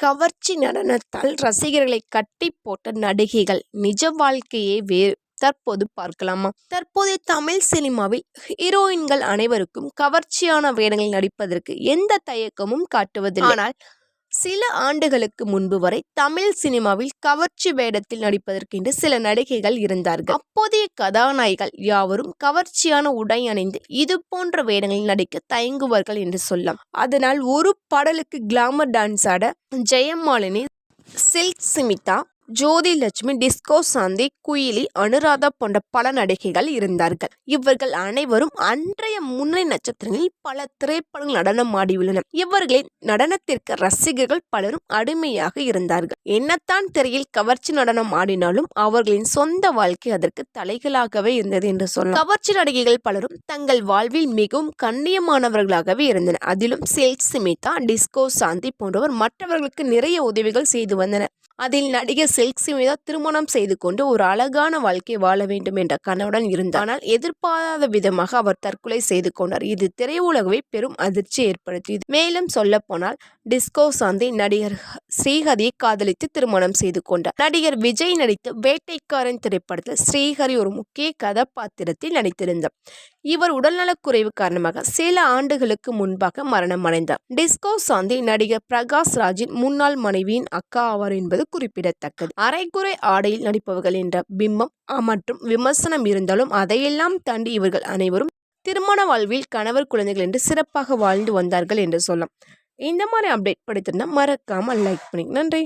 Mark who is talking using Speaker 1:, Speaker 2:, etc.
Speaker 1: கவர்ச்சி நடனத்தால் ரசிகர்களை கட்டி போட்ட நடிகைகள் நிஜ வாழ்க்கையே வேறு தற்போது பார்க்கலாமா? தற்போதைய தமிழ் சினிமாவில் ஹீரோயின்கள் அனைவருக்கும் கவர்ச்சியான வேடங்களில் நடிப்பதற்கு எந்த தயக்கமும் காட்டுவதில்லை. ஆனால் சில ஆண்டுகளுக்கு முன்பு வரை தமிழ் சினிமாவில் கவர்ச்சி வேடத்தில் நடிப்பதற்கென்று சில நடிகைகள் இருந்தார்கள். அப்போதைய கதாநாயகிகள் யாவரும் கவர்ச்சியான உடை அணிந்து இது போன்ற வேடங்களில் நடிக்க தயங்குவார்கள் என்று சொல்லலாம். அதனால் ஒரு பாடலுக்கு கிளாமர் டான்ஸ் ஆட ஜெயமாலினி சில்க் சிமிதா ஜோதி லட்சுமி டிஸ்கோ சாந்தி குயிலி அனுராதா போன்ற பல நடிகைகள் இருந்தார்கள். இவர்கள் அனைவரும் அன்றைய முன்னணி நட்சத்திரங்களில் பல திரைப்படங்கள் நடனம் ஆடியுள்ளனர். இவர்களின் நடனத்திற்கு ரசிகர்கள் பலரும் அடிமையாக இருந்தார்கள். என்னத்தான் திரையில் கவர்ச்சி நடனம் ஆடினாலும் அவர்களின் சொந்த வாழ்க்கை அதற்கு தலைகளாகவே இருந்தது என்று சொன்னார் கவர்ச்சி நடிகைகள் பலரும் தங்கள் வாழ்வில் மிகவும் கண்ணியமானவர்களாகவே இருந்தனர். அதிலும் சேல் சிமிதா டிஸ்கோ சாந்தி போன்றவர் மற்றவர்களுக்கு நிறைய உதவிகள் செய்து வந்தனர். அதில் நடிகர் சில்க் சிமிதா திருமணம் செய்து கொண்டு ஒரு அழகான வாழ்க்கை வாழ வேண்டும் என்ற கனவுடன் இருந்தார். ஆனால் எதிர்பாராத விதமாக அவர் தற்கொலை செய்து கொண்டார். இது திரையுலகவே பெரும் அதிர்ச்சி ஏற்படுத்தியது. மேலும் சொல்ல போனால் டிஸ்கோ சாந்தி நடிகர் ஸ்ரீஹரியை காதலித்து திருமணம் செய்து கொண்டார். நடிகர் விஜய் நடித்த வேட்டைக்காரன் திரைப்படத்தில் ஸ்ரீஹரி ஒரு முக்கிய கதாபாத்திரத்தில் நடித்திருந்தார். இவர் உடல்நலக்குறைவு காரணமாக சில ஆண்டுகளுக்கு முன்பாக மரணம் அடைந்தார். டிஸ்கோ சாந்தி நடிகர் பிரகாஷ் ராஜின் முன்னாள் மனைவியின் அக்கா ஆவார் என்பது குறிப்பிடத்தக்கது. அரைக்குறை ஆடையில் நடிப்பவர்கள் என்ற பிம்பம் மற்றும் விமர்சனம் இருந்தாலும் அதையெல்லாம் தாண்டி இவர்கள் அனைவரும் திருமண வாழ்வில் கணவர் குழந்தைகள் என்று சிறப்பாக வாழ்ந்து வந்தார்கள் என்று சொல்லலாம். இந்த மாதிரி அப்டேட் படித்திருந்தால் மறக்காமல் லைக் பண்ணி நன்றி.